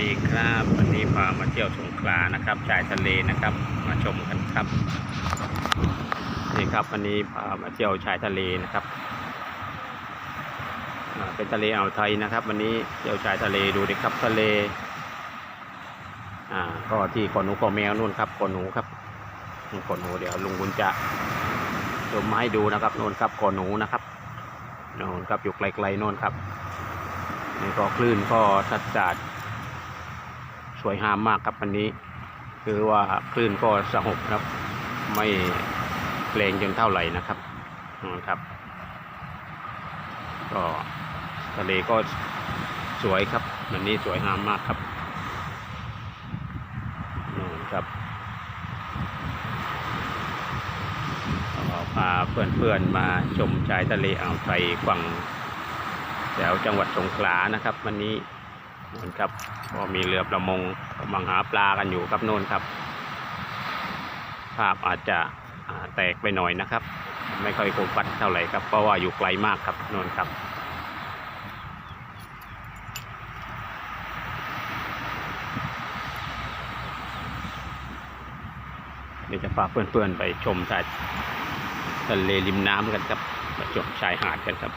ดีครับวันนี้พามาเที่ยวสงขลานะครับชายทะเลนะครับ มาชมกันครับนี่ครับวันนี้พามาเที่ยวชายทะเลนะครับเป็นทะเลอ่าวไทยนะครับ วันนี้เที่ยวชายทะเลดูดิครับทะเลอ่าก็ที่ขอนหนูขอแมวนู่นครับขอนหนูครับขอนหนูเดี๋ยวลุงบุญจะชมมาให้ดูนะครับนู่นครับขอนหนูนะครับนู่นครับอยู่ไกลๆนู่นครับนี่ก็คลื่นก็ชัดจัด วยงามมากครับวันนี้ คือว่าคลื่นก็สงบครับ ไม่แรงจนเท่าไหร่นะครับนะครับ ก็ทะเลก็สวยครับ วันนี้สวยงามมากครับนู่นครับพาเพื่อนๆมาชมชายทะเลอ่าวไทยฝั่งแถวจังหวัดสงขลานะครับ วันนี้ นนครับก็มีเรือประมงกำลังหาปลากันอยู่ครับโน่นครับ ภาพอาจจะแตกไปหน่อยนะครับ ไม่ค่อยคมชัดเท่าไหร่ครับเพราะว่าอยู่ไกลมากครับโน่นครับเดี๋ยวจะพาเพื่อนๆไปชมชายทะเลริมน้ำกันครับไปชมชายหาดกันครับ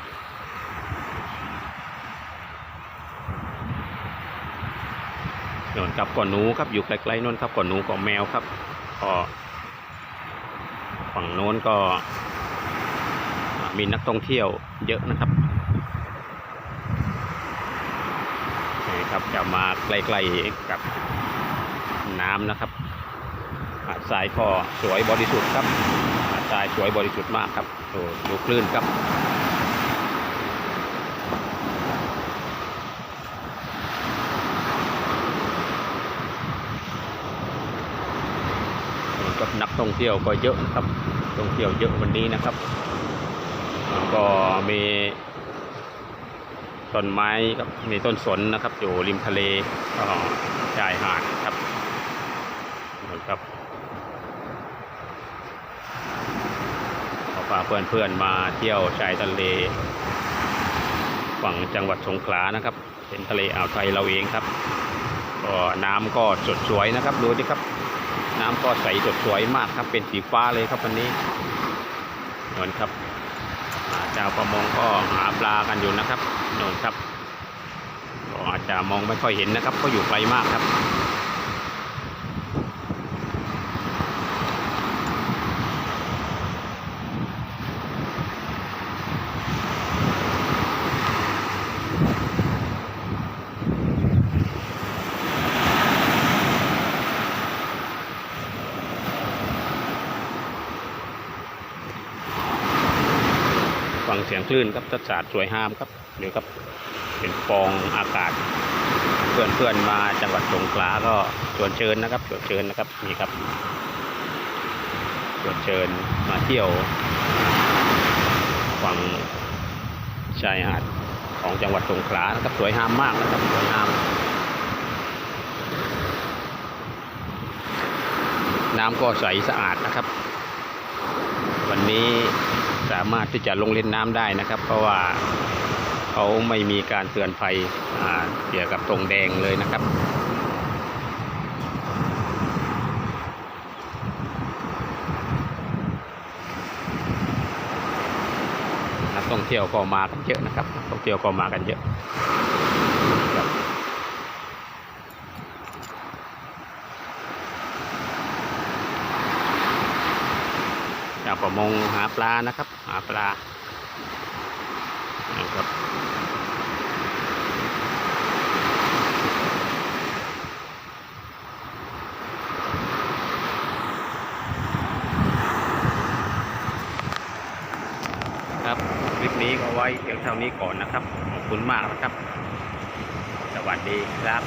นนครับก่อนหนูครับอยู่ไกลๆนนครับก่อนหนูก่อนแมวครับก็ฝั่งโน้นก็มีนักท่องเที่ยวเยอะนะครับนี่ครับจะมาใกล้ๆกับน้ำนะครับหาดทรายก็สวยบริสุทธิ์ครับหาดทรายสวยบริสุทธิ์มากครับโอ้ดูคลื่นครับ ก็นักท่องเที่ยวก็เยอะนะครับท่องเที่ยวเยอะวันนี้นะครับ ก็มีต้นไม้ครับมีต้นสนนะครับ อยู่ริมทะเลก็ชายหาดครับนะครับขอพาเพื่อนๆมาเที่ยวชายทะเล ฝั่งจังหวัดสงขลานะครับ เป็นทะเลอ่าวไทยเราเองครับก็น้ำก็สดสวยนะครับดูดิครับ น้ำก็ใสสดสวยมากครับ เป็นสีฟ้าเลยครับวันนี้นนครับอ่าวประมงก็หาปลากันอยู่นะครับนนครับก็อาจจะมองไม่ค่อยเห็นนะครับ ก็อยู่ไกลมากครับ ฟังเสียงคลื่นครับทัศน์สวยงามครับเดี๋ยวครับเป็นฟองอากาศเพื่อนเพื่อนๆมาจังหวัดสงขลาก็ชวนเชิญนะครับชวนเชิญนะครับนี่ครับชวนเชิญมาเที่ยวฝั่งชายหาดของจังหวัดสงขลานะครับสวยงามมากนะครับสวยงามน้ำก็ใสสะอาดนะครับ วันนี้ สามารถที่จะลงเล่นน้ำได้นะครับ เพราะว่าเขาไม่มีการเตือนภัยเกี่ยวกับตรงแดงเลยนะครับนักท่องเที่ยวก็มากันเยอะนะครับนักท่องเที่ยวก็มากันเยอะครับชาว ประมงหาปลานะครับ หาปลานะครับครับคลิปนี้ก็ไว้เพียงเท่านี้ก่อนนะครับขอบคุณมากนะครับ สวัสดีครับ